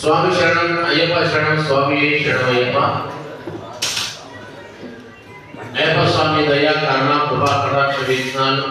சுவாமி சரணம் ஐயப்பா சரணம் சுவாமியே சரணம் ஐயப்பா. స్వామి దయా కరుణ కృపా కటాక్ష వీక్షణాలు